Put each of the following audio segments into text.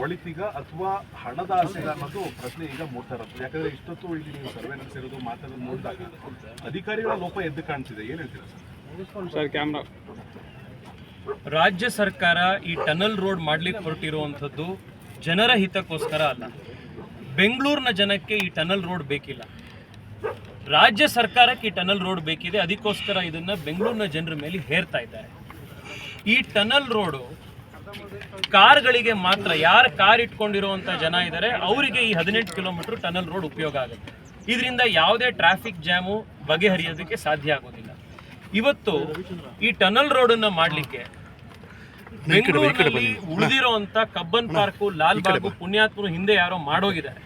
ಒಳಿತಿಗ ಅಥವಾ ಹಣದ ಆಸೆಗ ಅನ್ನೋದು ಪ್ರಶ್ನೆ ಈಗ ಮೂಡ್ತಾ ಇರೋದು ಯಾಕಂದ್ರೆ ಇಷ್ಟೊತ್ತು ಇಲ್ಲಿ ನೀವು ಸರ್ವೆ ನಡೆಸಿರೋದು ಮಾತಾಡೋದು ನೋಡಿದಾಗ ಅಧಿಕಾರಿಗಳ ಲೋಪ ಎದ್ದು ಕಾಣ್ತಿದೆ. ಏನ್ ಹೇಳ್ತೀರಾ ಸರ್? ರಾಜ್ಯ ಸರ್ಕಾರ ಈ ಟನಲ್ ರೋಡ್ ಮಾಡ್ಲಿಕ್ಕೆ ಹೊರಟಿರುವಂಥದ್ದು ಜನರ ಹಿತಕ್ಕೋಸ್ಕರ ಅಲ್ಲ. ಬೆಂಗಳೂರಿನ ಜನಕ್ಕೆ ಈ ಟನಲ್ ರೋಡ್ ಬೇಕಿಲ್ಲ. ರಾಜ್ಯ ಸರ್ಕಾರಕ್ಕೆ ಈ ಟನಲ್ ರೋಡ್ ಬೇಕಿದೆ. ಅದಕ್ಕೋಸ್ಕರ ಇದನ್ನ ಬೆಂಗಳೂರಿನ ಜನರ ಮೇಲೆ ಹೇರ್ತಾ ಇದ್ದಾರೆ. ಈ ಟನಲ್ ರೋಡು ಕಾರ್ಗಳಿಗೆ ಮಾತ್ರ ಯಾರು ಕಾರ್ ಇಟ್ಕೊಂಡಿರುವಂತ ಜನ ಇದ್ದಾರೆ ಅವರಿಗೆ ಈ ಹದಿನೆಂಟು ಕಿಲೋಮೀಟರ್ ಟನಲ್ ರೋಡ್ ಉಪಯೋಗ ಆಗುತ್ತೆ. ಇದರಿಂದ ಯಾವುದೇ ಟ್ರಾಫಿಕ್ ಜಾಮು ಬಗೆಹರಿಯೋದಕ್ಕೆ ಸಾಧ್ಯ ಆಗೋದಿಲ್ಲ. ಇವತ್ತು ಈ ಟನಲ್ ರೋಡನ್ನ ಮಾಡಲಿಕ್ಕೆ ಬೆಂಗಳೂರಿನಲ್ಲಿ ಉಳಿದಿರುವಂತ ಕಬ್ಬನ್ ಪಾರ್ಕು ಲಾಲ್ ಬಾಗು ಪುಣ್ಯಾತ್ಮರು ಹಿಂದೆ ಯಾರೋ ಮಾಡೋಗಿದ್ದಾರೆ.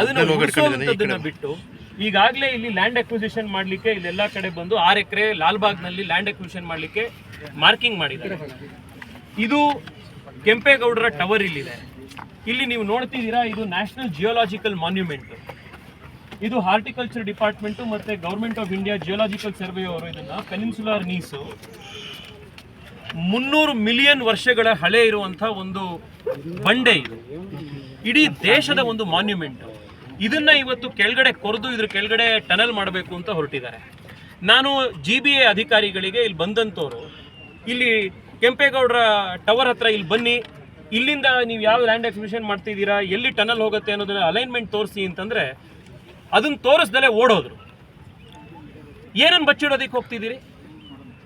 ಅದನ್ನ ಬಿಟ್ಟು ಈಗಾಗಲೇ ಇಲ್ಲಿ ಲ್ಯಾಂಡ್ ಅಕ್ವಿಸಿಷನ್ ಮಾಡ್ಲಿಕ್ಕೆ ಇಲ್ಲೆಲ್ಲ ಕಡೆ ಬಂದು ಆರು ಎಕರೆ ಲಾಲ್ಬಾಗ್ನಲ್ಲಿ ಲ್ಯಾಂಡ್ ಅಕ್ವಿಸಿಷನ್ ಮಾಡ್ಲಿಕ್ಕೆ ಮಾರ್ಕಿಂಗ್ ಮಾಡಿದ್ದಾರೆ. ಇದು ಕೆಂಪೇಗೌಡರ ಟವರ್ ಇಲ್ಲಿದೆ. ಇಲ್ಲಿ ನೀವು ನೋಡ್ತಿದ್ದೀರಾ, ಇದು ನ್ಯಾಷನಲ್ ಜಿಯೋಲಾಜಿಕಲ್ ಮಾನ್ಯುಮೆಂಟ್ ಇದು ಹಾರ್ಟಿಕಲ್ಚರ್ ಡಿಪಾರ್ಟ್ಮೆಂಟ್ ಮತ್ತೆ government of India geological survey ಅವರು ಇದನ್ನ ಪೆನಿನ್ಸುಲಾರ್ ನೀಸು ಮುನ್ನೂರು ಮಿಲಿಯನ್ ವರ್ಷಗಳ ಹಳೆ ಇರುವಂತಹ ಒಂದು ಬಂಡೆ ಇದು. ಇಡೀ ದೇಶದ ಒಂದು ಮಾನ್ಯುಮೆಂಟ್ ಇದನ್ನ ಇವತ್ತು ಕೆಳಗಡೆ ಕೊರೆದು ಇದ್ರ ಕೆಳಗಡೆ ಟನಲ್ ಮಾಡಬೇಕು ಅಂತ ಹೊರಟಿದ್ದಾರೆ. ನಾನು ಜಿ ಬಿ ಎ ಅಧಿಕಾರಿಗಳಿಗೆ ಇಲ್ಲಿ ಬಂದಂತವರು ಇಲ್ಲಿ ಕೆಂಪೇಗೌಡರ ಟವರ್ ಹತ್ರ ಇಲ್ಲಿ ಬನ್ನಿ. ಇಲ್ಲಿಂದ ನೀವು ಯಾವ ಲ್ಯಾಂಡ್ ಎಕ್ಸಿಬಿಷನ್ ಮಾಡ್ತಿದ್ದೀರಾ, ಎಲ್ಲಿ ಟನಲ್ ಹೋಗುತ್ತೆ ಅನ್ನೋದನ್ನ ಅಲೈನ್ಮೆಂಟ್ ತೋರಿಸಿ ಅಂತಂದ್ರೆ ಅದನ್ನ ತೋರಿಸ್ದಲೇ ಓಡೋದ್ರು. ಏನನ್ನು ಬಚ್ಚಿಡೋದಕ್ಕೆ ಹೋಗ್ತಿದ್ದೀರಿ?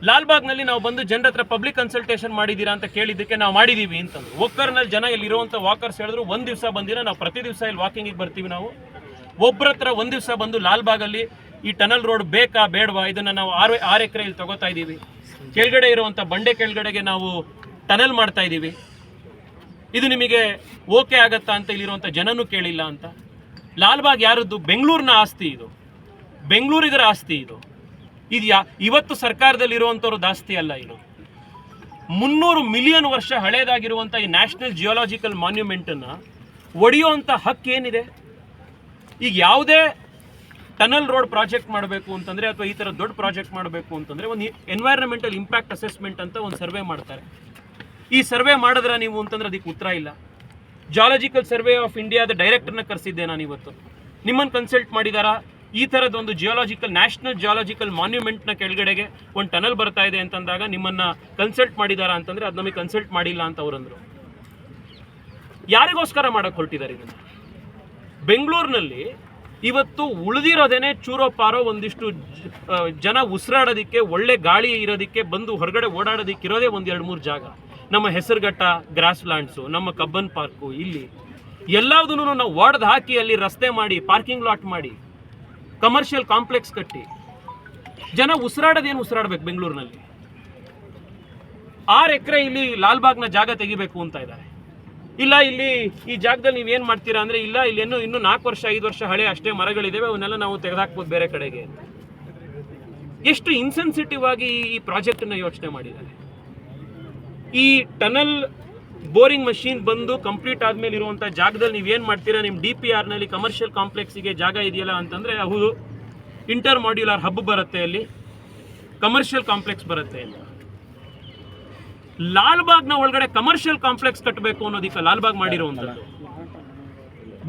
ಲಾಲ್ಬಾಗ್ನಲ್ಲಿ ನಾವು ಬಂದು ಜನರ ಹತ್ರ ಪಬ್ಲಿಕ್ ಕನ್ಸಲ್ಟೇಷನ್ ಮಾಡಿದ್ದೀರಾ ಅಂತ ಕೇಳಿದ್ದಕ್ಕೆ ನಾವು ಮಾಡಿದ್ದೀವಿ ಅಂತಂದ್ರು. ಒಕ್ಕರ್ನಲ್ಲಿ ಜನ ಇಲ್ಲಿರುವಂಥ ವಾಕರ್ಸ್ ಹೇಳಿದ್ರು, ಒಂದು ದಿವಸ ಬಂದಿರ, ನಾವು ಪ್ರತಿ ದಿವಸ ಇಲ್ಲಿ ವಾಕಿಂಗಿಗೆ ಬರ್ತೀವಿ ನಾವು. ಒಬ್ಬರ ಹತ್ರ ಒಂದು ದಿವಸ ಬಂದು ಲಾಲ್ಬಾಗಲ್ಲಿ ಈ ಟನಲ್ ರೋಡ್ ಬೇಕಾ ಬೇಡವಾ? ಇದನ್ನು ನಾವು ಆರು ಆರು ಎಕರೆ ಇಲ್ಲಿ ತಗೋತಾ ಇದ್ದೀವಿ. ಕೆಳಗಡೆ ಇರುವಂಥ ಬಂಡೆ ಕೆಳಗಡೆಗೆ ನಾವು ಟನಲ್ ಮಾಡ್ತಾ ಇದ್ದೀವಿ. ಇದು ನಿಮಗೆ ಓಕೆ ಆಗತ್ತಾ ಅಂತ ಇಲ್ಲಿರುವಂಥ ಜನನೂ ಕೇಳಿಲ್ಲ ಅಂತ. ಲಾಲ್ಬಾಗ್ ಯಾರದ್ದು? ಬೆಂಗಳೂರಿನ ಆಸ್ತಿ ಇದು. ಬೆಂಗಳೂರಿಗರ ಆಸ್ತಿ ಇದು. ಇದು ಯಾ, ಇವತ್ತು ಸರ್ಕಾರದಲ್ಲಿ ಇರುವಂಥವ್ರದ್ದು ಆಸ್ತಿ ಅಲ್ಲ ಇದು. ಮುನ್ನೂರು ಮಿಲಿಯನ್ ವರ್ಷ ಹಳೇದಾಗಿರುವಂಥ ಈ ನ್ಯಾಷನಲ್ ಜಿಯೋಲಾಜಿಕಲ್ ಮಾನ್ಯುಮೆಂಟನ್ನು ಒಡೆಯುವಂಥ ಹಕ್ಕು ಏನಿದೆ? ಈಗ ಯಾವುದೇ ಟನಲ್ ರೋಡ್ ಪ್ರಾಜೆಕ್ಟ್ ಮಾಡಬೇಕು ಅಂತಂದರೆ ಅಥವಾ ಈ ಥರ ದೊಡ್ಡ ಪ್ರಾಜೆಕ್ಟ್ ಮಾಡಬೇಕು ಅಂತಂದರೆ ಒಂದು ಎನ್ವೈರನ್ಮೆಂಟಲ್ ಇಂಪ್ಯಾಕ್ಟ್ ಅಸೆಸ್ಮೆಂಟ್ ಅಂತ ಒಂದು ಸರ್ವೆ ಮಾಡ್ತಾರೆ. ಈ ಸರ್ವೆ ಮಾಡಿದ್ರೆ ನೀವು ಅಂತಂದ್ರೆ ಅದಕ್ಕೆ ಉತ್ತರ ಇಲ್ಲ. ಜಾಲಜಿಕಲ್ ಸರ್ವೆ ಆಫ್ ಇಂಡಿಯಾದ ಡೈರೆಕ್ಟರ್ನ ಕರೆಸಿದ್ದೆ ನಾನು ಇವತ್ತು. ನಿಮ್ಮನ್ನು ಕನ್ಸಲ್ಟ್ ಮಾಡಿದಾರಾ? ಈ ಥರದ ಒಂದು ಜಿಯೋಲಾಜಿಕಲ್ ನ್ಯಾಷನಲ್ ಜಿಯೋಲಾಜಿಕಲ್ ಮಾನ್ಯುಮೆಂಟ್ನ ಕೆಳಗಡೆಗೆ ಒಂದು ಟನಲ್ ಬರ್ತಾ ಇದೆ ಅಂತಂದಾಗ ನಿಮ್ಮನ್ನ ಕನ್ಸಲ್ಟ್ ಮಾಡಿದಾರಾ ಅಂತಂದ್ರೆ ಅದು ನಮಗೆ ಕನ್ಸಲ್ಟ್ ಮಾಡಿಲ್ಲ ಅಂತ ಅವರಂದರು. ಯಾರಿಗೋಸ್ಕರ ಮಾಡಕ್ ಹೊರಟಿದ್ದಾರೆ ಇದನ್ನ? ಬೆಂಗಳೂರಿನಲ್ಲಿ ಇವತ್ತು ಉಳಿದಿರೋದೇನೆ ಚೂರೋ ಪಾರೋ ಒಂದಿಷ್ಟು ಜನ ಉಸಿರಾಡೋದಕ್ಕೆ, ಒಳ್ಳೆ ಗಾಳಿ ಇರೋದಕ್ಕೆ, ಬಂದು ಹೊರಗಡೆ ಓಡಾಡೋದಕ್ಕೆ ಇರೋದೇ ಒಂದು ಎರಡು ಮೂರು ಜಾಗ. ನಮ್ಮ ಹೆಸರುಘಟ್ಟ, ಗ್ರಾಸ್ ಲ್ಯಾಂಡ್ಸು ನಮ್ಮ ಕಬ್ಬನ್ ಪಾರ್ಕು ಇಲ್ಲಿ. ಎಲ್ಲದನ್ನು ನಾವು ಒಡೆದು ಹಾಕಿ ಅಲ್ಲಿ ರಸ್ತೆ ಮಾಡಿ, ಪಾರ್ಕಿಂಗ್ ಲಾಟ್ ಮಾಡಿ ಕಮರ್ಷಿಯಲ್ ಕಾಂಪ್ಲೆಕ್ಸ್ ಕಟ್ಟಿ. ಜನ ಉಸಿರಾಡೋದೇನು ಉಸಿರಾಡ್ಬೇಕು ಬೆಂಗಳೂರಿನಲ್ಲಿ? ಆರು ಎಕರೆ ಇಲ್ಲಿ ಲಾಲ್ಬಾಗ್ನ ಜಾಗ ತೆಗಿಬೇಕು ಅಂತ ಇದ್ದಾರೆ ಇಲ್ಲ, ಇಲ್ಲಿ ಈ ಜಾಗದಲ್ಲಿ ನೀವು ಏನು ಮಾಡ್ತೀರಾ ಅಂದ್ರೆ, ಇಲ್ಲ, ಇಲ್ಲಿ ಇನ್ನೂ ಇನ್ನೂ ನಾಲ್ಕು ವರ್ಷ, ಐದು ವರ್ಷ ಹಳೆ ಅಷ್ಟೇ ಮರಗಳಿದ್ದಾವೆ ಅವನ್ನೆಲ್ಲ ನಾವು ತೆಗೆದಾಕ್ಬೋದು ಬೇರೆ ಕಡೆಗೆ. ಎಷ್ಟು ಇನ್ಸೆನ್ಸಿಟಿವ್ ಆಗಿ ಈ ಪ್ರಾಜೆಕ್ಟನ್ನು ಯೋಚನೆ ಮಾಡಿದ್ದಾರೆ. ಈ ಟನಲ್ ಬೋರಿಂಗ್ ಮಷೀನ್ ಬಂದು ಕಂಪ್ಲೀಟ್ ಆದಮೇಲೆ ಇರುವಂಥ ಜಾಗದಲ್ಲಿ ನೀವೇನು ಮಾಡ್ತೀರಾ ನಿಮ್ಮ ಡಿ ಪಿ ಆರ್ನಲ್ಲಿ ಕಮರ್ಷಿಯಲ್ ಕಾಂಪ್ಲೆಕ್ಸಿಗೆ ಜಾಗ ಇದೆಯಲ್ಲ ಅಂತಂದರೆ, ಹೌದು ಇಂಟರ್ ಮಾಡ್ಯುಲರ್ ಹಬ್ ಬರುತ್ತೆ ಅಲ್ಲಿ. ಕಮರ್ಷಿಯಲ್ ಕಾಂಪ್ಲೆಕ್ಸ್ ಬರುತ್ತೆ ಅಲ್ಲಿ. ಲಾಲ್ಬಾಗ್ನ ಒಳಗಡೆ ಕಮರ್ಷಿಯಲ್ ಕಾಂಪ್ಲೆಕ್ಸ್ ಕಟ್ಟಬೇಕು ಅನ್ನೋದಕ್ಕೆ ಲಾಲ್ಬಾಗ್ ಮಾಡಿರುವಂಥದ್ದು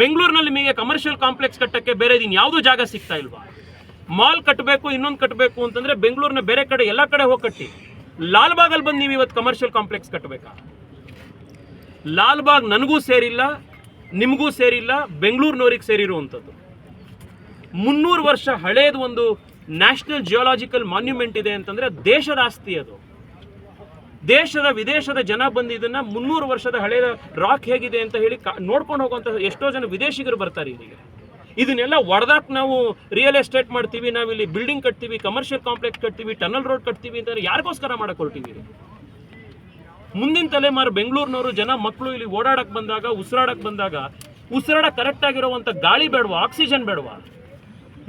ಬೆಂಗಳೂರಿನಲ್ಲಿ ನಿಮಗೆ ಕಮರ್ಷಿಯಲ್ ಕಾಂಪ್ಲೆಕ್ಸ್ ಕಟ್ಟಕ್ಕೆ ಬೇರೆ ಇನ್ ಯಾವುದೂ ಜಾಗ ಸಿಗ್ತಾ ಇಲ್ವಾ? ಮಾಲ್ ಕಟ್ಟಬೇಕು ಇನ್ನೊಂದು ಕಟ್ಟಬೇಕು ಅಂತಂದ್ರೆ ಬೆಂಗಳೂರಿನ ಬೇರೆ ಕಡೆ, ಎಲ್ಲ ಕಡೆ ಹೋಗಿ ಕಟ್ಟಿ. ಲಾಲ್ಬಾಗಲ್ಲಿ ಬಂದು ನೀವು ಇವತ್ತು ಕಮರ್ಷಿಯಲ್ ಕಾಂಪ್ಲೆಕ್ಸ್ ಕಟ್ಟಬೇಕಾ ಲಾಲ್ಬಾಗ್ ನನಗೂ ಸೇರಿಲ್ಲ, ನಿಮಗೂ ಸೇರಿಲ್ಲ, ಬೆಂಗಳೂರಿನವ್ರಿಗೆ ಸೇರಿರುವಂಥದ್ದು. ಮುನ್ನೂರು ವರ್ಷ ಹಳೇದು ಒಂದು ನ್ಯಾಷನಲ್ ಜಿಯೋಲಾಜಿಕಲ್ ಮಾನ್ಯುಮೆಂಟ್ ಇದೆ ಅಂತಂದ್ರೆ ದೇಶದ ಆಸ್ತಿ ಅದು. ದೇಶದ ವಿದೇಶದ ಜನ ಬಂದು ಇದನ್ನ ಮುನ್ನೂರು ವರ್ಷದ ಹಳೆಯ ರಾಕ್ ಹೇಗಿದೆ ಅಂತ ಹೇಳಿ ನೋಡ್ಕೊಂಡು ಹೋಗುವಂತ ಎಷ್ಟೋ ಜನ ವಿದೇಶಿಗರು ಬರ್ತಾರೆ ಇಲ್ಲಿಗೆ. ಇದನ್ನೆಲ್ಲ ಒಡೆದಾಕ್ ನಾವು ರಿಯಲ್ ಎಸ್ಟೇಟ್ ಮಾಡ್ತೀವಿ ನಾವಿಲ್ಲಿ ಬಿಲ್ಡಿಂಗ್ ಕಟ್ತೀವಿ ಕಮರ್ಷಿಯಲ್ ಕಾಂಪ್ಲೆಕ್ಸ್ ಕಟ್ತೀವಿ ಟನಲ್ ರೋಡ್ ಕಟ್ತೀವಿ ಅಂತ ಯಾರಿಗೋಸ್ಕರ ಹೊರಟಿದ್ದೀರಿ ಮುಂದಿನ ತಲೆಮಾರು ಬೆಂಗಳೂರಿನವರು ಜನ ಮಕ್ಕಳು ಇಲ್ಲಿ ಓಡಾಡಕ್ಕೆ ಬಂದಾಗ ಉಸಿರಾಡಕ್ಕೆ ಬಂದಾಗ, ಉಸಿರಾಡ ಕರೆಕ್ಟ್ ಆಗಿರುವಂತ ಗಾಳಿ ಬೇಡವಾ ಆಕ್ಸಿಜನ್ ಬೇಡವಾ?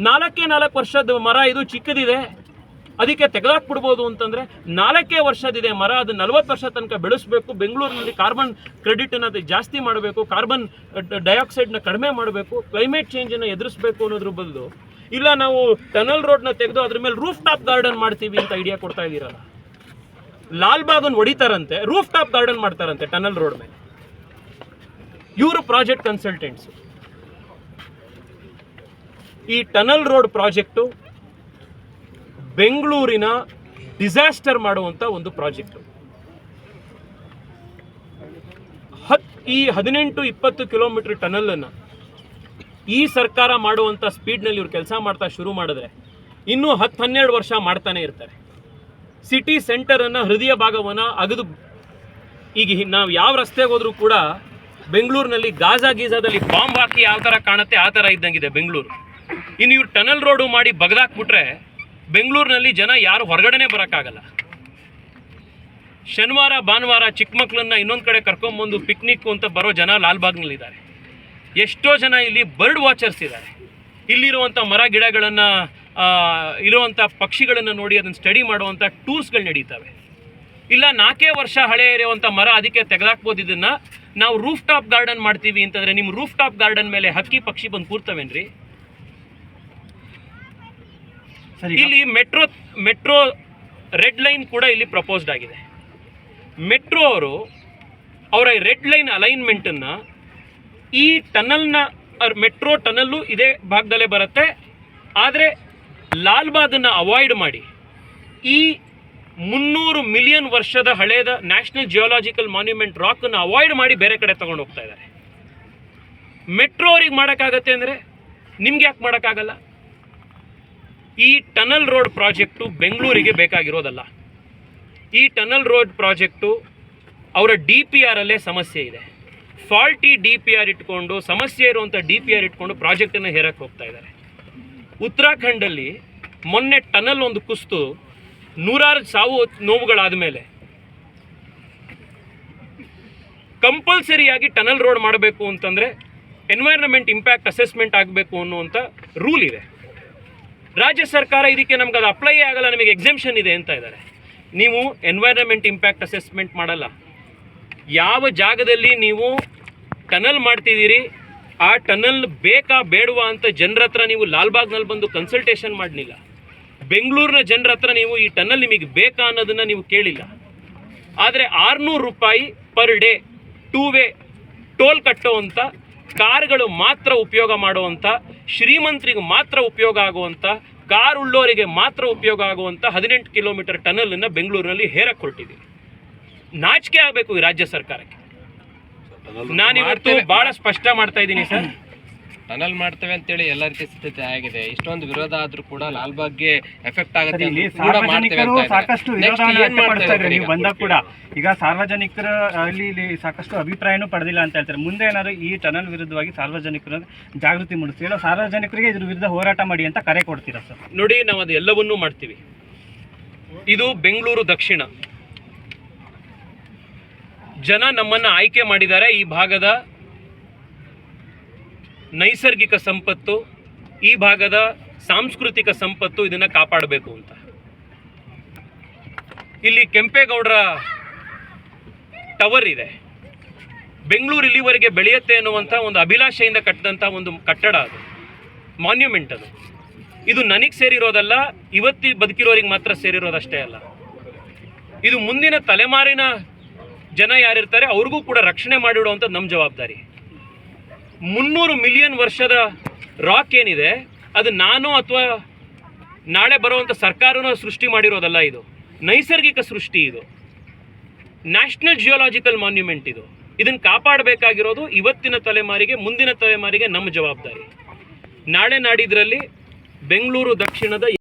ನಾಲ್ಕೇ ನಾಲ್ಕು ವರ್ಷದ ಮರ ಇದು ಚಿಕ್ಕದಿದೆ. ಅದಕ್ಕೆ ತೆಗೆದಾಕ್ಬಿಡ್ಬೋದು ಅಂತಂದ್ರೆ ನಾಲ್ಕೇ ವರ್ಷದಿದೆ ಮರ, ಅದು ನಲವತ್ತು ವರ್ಷ ತನಕ ಬೆಳೆಸಬೇಕು, ಬೆಂಗಳೂರಿನಲ್ಲಿ ಕಾರ್ಬನ್ ಕ್ರೆಡಿಟ್ ಅನ್ನೋದು ಜಾಸ್ತಿ ಮಾಡಬೇಕು ಕಾರ್ಬನ್ ಡೈಆಕ್ಸೈಡ್ನ ಕಡಿಮೆ ಮಾಡಬೇಕು ಕ್ಲೈಮೇಟ್ ಚೇಂಜನ್ನು ಎದುರಿಸಬೇಕು ಅನ್ನೋದ್ರ ಬದಲು ಇಲ್ಲ ನಾವು ಟನಲ್ ರೋಡ್ನ ತೆಗೆದು ಅದ್ರ ಮೇಲೆ ರೂಫ್ ಟಾಪ್ ಗಾರ್ಡನ್ ಮಾಡ್ತೀವಿ ಅಂತ ಐಡಿಯಾ ಕೊಡ್ತಾ ಇದ್ದೀರಲ್ಲ? ಲಾಲ್ ಬಾಗನ್ ಹೊಡಿತಾರಂತೆ ರೂಫ್ ಟಾಪ್ ಗಾರ್ಡನ್ ಮಾಡ್ತಾರಂತೆ ಟನಲ್ ರೋಡ್ ಮೇಲೆ. ಇವರು ಪ್ರಾಜೆಕ್ಟ್ ಕನ್ಸಲ್ಟೆಂಟ್ಸ್ ಈ ಟನಲ್ ರೋಡ್ ಪ್ರಾಜೆಕ್ಟು ಬೆಂಗಳೂರಿನ ಡಿಸಾಸ್ಟರ್ ಮಾಡುವಂಥ ಒಂದು ಪ್ರಾಜೆಕ್ಟ್. ಹತ್, ಈ ಹದಿನೆಂಟು ಇಪ್ಪತ್ತು ಕಿಲೋಮೀಟರ್ ಟನಲನ್ನು ಈ ಸರ್ಕಾರ ಮಾಡುವಂಥ ಸ್ಪೀಡ್ನಲ್ಲಿ ಇವ್ರು ಕೆಲಸ ಮಾಡ್ತಾ ಶುರು ಮಾಡಿದ್ರೆ ಇನ್ನೂ ಹತ್ತು ಹನ್ನೆರಡು ವರ್ಷ ಮಾಡ್ತಾನೆ ಇರ್ತಾರೆ. ಸಿಟಿ ಸೆಂಟರನ್ನು ಹೃದಯ ಭಾಗವನ್ನು ಅಗದು ಈಗ ನಾವು ಯಾವ ರಸ್ತೆಗೆ ಹೋದರೂ ಕೂಡ ಬೆಂಗಳೂರಿನಲ್ಲಿ ಗಾಜಾ ಗೀಜಾದಲ್ಲಿ ಬಾಂಬ್ ಹಾಕಿ ಯಾವ ಥರ ಕಾಣುತ್ತೆ ಆ ಥರ ಇದ್ದಂಗಿದೆ ಬೆಂಗಳೂರು. ಇನ್ನು ಇವ್ರು ಟನಲ್ ರೋಡು ಮಾಡಿ ಬಗ್ದಾಕ್ಬಿಟ್ರೆ ಬೆಂಗಳೂರಿನಲ್ಲಿ ಜನ ಯಾರು ಹೊರಗಡೆನೇ ಬರೋಕ್ಕಾಗಲ್ಲ. ಶನಿವಾರ, ಭಾನುವಾರ ಚಿಕ್ಕ ಮಕ್ಕಳನ್ನ ಇನ್ನೊಂದು ಕಡೆ ಕರ್ಕೊಂಬಂದು ಪಿಕ್ನಿಕ್ ಅಂತ ಬರೋ ಜನ ಲಾಲ್ಬಾಗ್ನಲ್ಲಿದ್ದಾರೆ. ಎಷ್ಟೋ ಜನ ಇಲ್ಲಿ ಬರ್ಡ್ ವಾಚರ್ಸ್ ಇದ್ದಾರೆ. ಇಲ್ಲಿರುವಂಥ ಮರ ಗಿಡಗಳನ್ನು ಇರುವಂಥ ಪಕ್ಷಿಗಳನ್ನು ನೋಡಿ ಅದನ್ನು ಸ್ಟಡಿ ಮಾಡುವಂಥ ಟೂರ್ಸ್ಗಳು ನಡೀತವೆ. ಇಲ್ಲ, ನಾಲ್ಕೇ ವರ್ಷ ಹಳೆ ಇರುವಂಥ ಮರ ಅದಕ್ಕೆ ತೆಗೆದಾಕ್ಬೋದು ಇದನ್ನು. ನಾವು ರೂಫ್ ಟಾಪ್ ಗಾರ್ಡನ್ ಮಾಡ್ತೀವಿ ಅಂತಂದರೆ ನಿಮ್ಮ ರೂಫ್ ಟಾಪ್ ಗಾರ್ಡನ್ ಮೇಲೆ ಹಕ್ಕಿ ಪಕ್ಷಿ ಬಂದು ಕೂರ್ತವೇನ್ರಿ? ಇಲ್ಲಿ ಮೆಟ್ರೋ ಮೆಟ್ರೋ ರೆಡ್ ಲೈನ್ ಕೂಡ ಇಲ್ಲಿ ಪ್ರಪೋಸ್ಡ್ ಆಗಿದೆ. ಮೆಟ್ರೋ ಅವರು ಅವರ ರೆಡ್ ಲೈನ್ ಅಲೈನ್ಮೆಂಟನ್ನು ಈ ಟನಲ್ನ ಮೆಟ್ರೋ ಟನಲ್ಲು ಇದೇ ಭಾಗದಲ್ಲೇ ಬರುತ್ತೆ. ಆದರೆ ಲಾಲ್ಬಾದನ್ನು ಅವಾಯ್ಡ್ ಮಾಡಿ. ಈ ಮುನ್ನೂರು ಮಿಲಿಯನ್ ವರ್ಷದ ಹಳೆಯದ ನ್ಯಾಷನಲ್ ಜಿಯೋಲಾಜಿಕಲ್ ಮಾನ್ಯುಮೆಂಟ್ ರಾಕನ್ನು ಅವಾಯ್ಡ್ ಮಾಡಿ ಬೇರೆ ಕಡೆ ತಗೊಂಡು ಹೋಗ್ತಾ ಇದ್ದಾರೆ. ಮೆಟ್ರೋ ಅವ್ರಿಗೆ ಮಾಡೋಕ್ಕಾಗತ್ತೆ ಅಂದರೆ ನಿಮ್ಗೆ ಯಾಕೆ ಮಾಡೋಕ್ಕಾಗಲ್ಲ? ಈ ಟನಲ್ ರೋಡ್ ಪ್ರಾಜೆಕ್ಟು ಬೆಂಗಳೂರಿಗೆ ಬೇಕಾಗಿರೋದಲ್ಲ. ಈ ಟನಲ್ ರೋಡ್ ಪ್ರಾಜೆಕ್ಟು ಅವರ ಡಿ ಪಿ ಆರಲ್ಲೇ ಸಮಸ್ಯೆ ಇದೆ. ಫಾಲ್ಟಿ ಡಿ ಪಿ ಆರ್ ಇಟ್ಕೊಂಡು, ಸಮಸ್ಯೆ ಇರುವಂಥ ಡಿ ಪಿ ಆರ್ ಇಟ್ಕೊಂಡು ಪ್ರಾಜೆಕ್ಟನ್ನು ಹೇರಕ್ಕೆ ಹೋಗ್ತಾ ಇದ್ದಾರೆ. ಉತ್ತರಾಖಂಡಲ್ಲಿ ಮೊನ್ನೆ ಟನಲ್ ಒಂದು ಕುಸ್ತು ನೂರಾರು ಸಾವು ನೋವುಗಳಾದ ಮೇಲೆ ಕಂಪಲ್ಸರಿಯಾಗಿ ಟನಲ್ ರೋಡ್ ಮಾಡಬೇಕು ಅಂತಂದರೆ ಎನ್ವೈರನ್ಮೆಂಟ್ ಇಂಪ್ಯಾಕ್ಟ್ ಅಸೆಸ್ಮೆಂಟ್ ಆಗಬೇಕು ಅನ್ನುವಂಥ ರೂಲ್ ಇದೆ. ರಾಜ್ಯ ಸರ್ಕಾರ ಇದಕ್ಕೆ ನಮ್ಗೆ ಅದು ಅಪ್ಲೈ ಆಗಲ್ಲ, ನಿಮಗೆ ಎಕ್ಸೆಂಪ್ಷನ್ ಇದೆ ಅಂತ ಇದ್ದಾರೆ. ನೀವು ಎನ್ವೈರನ್ಮೆಂಟ್ ಇಂಪ್ಯಾಕ್ಟ್ ಅಸೆಸ್ಮೆಂಟ್ ಮಾಡಲ್ಲ. ಯಾವ ಜಾಗದಲ್ಲಿ ನೀವು ಟನಲ್ ಮಾಡ್ತಿದ್ದೀರಿ, ಆ ಟನಲ್ ಬೇಕಾ ಬೇಡವಾ ಅಂತ ಜನರ ಹತ್ರ ನೀವು ಲಾಲ್ಬಾಗ್ನಲ್ಲಿ ಬಂದು ಕನ್ಸಲ್ಟೇಷನ್ ಮಾಡಲಿಲ್ಲ. ಬೆಂಗಳೂರಿನ ಜನರ ಹತ್ರ ನೀವು ಈ ಟನಲ್ ನಿಮಗೆ ಬೇಕಾ ಅನ್ನೋದನ್ನು ನೀವು ಕೇಳಿಲ್ಲ. ಆದರೆ ಆರುನೂರು ರೂಪಾಯಿ per day two way toll ಕಟ್ಟುವಂಥ ಕಾರ್ಗಳು ಮಾತ್ರ ಉಪಯೋಗ ಮಾಡುವಂಥ ಶ್ರೀಮಂತರಿಗೆ ಮಾತ್ರ ಉಪಯೋಗ ಆಗುವಂಥ ಕಾರ್ ಉಳ್ಳೋರಿಗೆ ಮಾತ್ರ ಉಪಯೋಗ ಆಗುವಂಥ ಹದಿನೆಂಟು ಕಿಲೋಮೀಟರ್ ಟನಲನ್ನು ಬೆಂಗಳೂರಿನಲ್ಲಿ ಹೇರಕ್ಕೆ ಹೊರಟಿದ್ದೀವಿ ನಾಚಿಕೆ ಆಗಬೇಕು ಈ ರಾಜ್ಯ ಸರ್ಕಾರಕ್ಕೆ. ನಾನಿವತ್ತು ಭಾಳ ಸ್ಪಷ್ಟ ಮಾಡ್ತಾ ಇದ್ದೀನಿ ಸರ್. ಟನಲ್ ಮಾಡ್ತೇವೆ ಅಂತೇಳಿ ಎಲ್ಲ ರೀತಿ ಸಿದ್ಧತೆ ಆಗಿದೆ. ಇಷ್ಟೊಂದು ವಿರೋಧ ಆದ್ರೂ ಕೂಡ ಲಾಲ್ ಬಾಗ್ಗೆ ಎಫೆಕ್ಟ್ ಆಗುತ್ತೆ ಇಲ್ಲಿ ಕೂಡ ಮಾಡ್ತೇವೆ ಸಾರ್ವಜನಿಕರು ಅಂತ ಇದ್ದಾರೆ. ಸಾಕಷ್ಟು Next ವಿರೋಧವನ್ನು ಏನ್ ವ್ಯಕ್ತಪಡಿಸ್ತಾ ಇದ್ದಾರೆ? ನೀವು ಈಗ? ಬಂದಾಗ ಕೂಡ. ಈಗ ಸಾರ್ವಜನಿಕರ ಅಲ್ಲಿ ಇಲ್ಲಿ ಸಾಕಷ್ಟು ಅಭಿಪ್ರಾಯನೂ ಪಡೆದಿಲ್ಲ ಅಂತ ಹೇಳ್ತಾರೆ. ಮುಂದೆ ಏನಾದ್ರು ಈ ಟನಲ್ ವಿರುದ್ಧವಾಗಿ ಸಾರ್ವಜನಿಕರ ಜಾಗೃತಿ ಮೂಡಿಸ್ತೀವಿ ಇಲ್ಲ ಸಾರ್ವಜನಿಕರಿಗೆ ಇದ್ರ ವಿರುದ್ಧ ಹೋರಾಟ ಮಾಡಿ ಅಂತ ಕರೆ ಕೊಡ್ತೀರಾ ಸರ್? ನೋಡಿ ನಾವು ಅದು ಎಲ್ಲವನ್ನೂ ಮಾಡ್ತೀವಿ. ಇದು ಬೆಂಗಳೂರು ದಕ್ಷಿಣ. ಜನ ನಮ್ಮನ್ನ ಆಯ್ಕೆ ಮಾಡಿದ್ದಾರೆ ಈ ಭಾಗದ ನೈಸರ್ಗಿಕ ಸಂಪತ್ತು, ಈ ಭಾಗದ ಸಾಂಸ್ಕೃತಿಕ ಸಂಪತ್ತು ಇದನ್ನು ಕಾಪಾಡಬೇಕು ಅಂತ. ಇಲ್ಲಿ ಕೆಂಪೇಗೌಡರ ಟವರ್ ಇದೆ. ಬೆಂಗಳೂರು ಇಲ್ಲಿವರೆಗೆ ಬೆಳೆಯುತ್ತೆ ಅನ್ನುವಂಥ ಒಂದು ಅಭಿಲಾಷೆಯಿಂದ ಕಟ್ಟಿದಂಥ ಒಂದು ಕಟ್ಟಡ ಅದು. ಮಾನ್ಯುಮೆಂಟ್ ಅದು. ಇದು ನನಗೆ ಸೇರಿರೋದಲ್ಲ, ಇವತ್ತಿ ಬದುಕಿರೋರಿಗೆ ಮಾತ್ರ ಸೇರಿರೋದಷ್ಟೇ ಅಲ್ಲ. ಇದು ಮುಂದಿನ ತಲೆಮಾರಿನ ಜನ ಯಾರಿರ್ತಾರೆ, ಅವ್ರಿಗೂ ಕೂಡ ರಕ್ಷಣೆ ಮಾಡಿಡುವಂಥದ್ದು ನಮ್ಮ ಜವಾಬ್ದಾರಿ. ಮುನ್ನೂರು ಮಿಲಿಯನ್ ವರ್ಷದ ರಾಕ್ ಏನಿದೆ, ಅದು ನಾನು ಅಥವಾ ನಾಳೆ ಬರುವಂಥ ಸರ್ಕಾರನೂ ಸೃಷ್ಟಿ ಮಾಡಿರೋದಲ್ಲ ಇದು. ನೈಸರ್ಗಿಕ ಸೃಷ್ಟಿ ಇದು. ನ್ಯಾಷನಲ್ ಜಿಯೋಲಾಜಿಕಲ್ ಮಾನ್ಯುಮೆಂಟ್ ಇದು. ಇದನ್ನು ಕಾಪಾಡಬೇಕಾಗಿರೋದು ಇವತ್ತಿನ ತಲೆಮಾರಿಗೆ, ಮುಂದಿನ ತಲೆಮಾರಿಗೆ ನಮ್ಮ ಜವಾಬ್ದಾರಿ. ನಾಳೆ ನಾಡಿದ್ರಲ್ಲಿ ಬೆಂಗಳೂರು ದಕ್ಷಿಣದ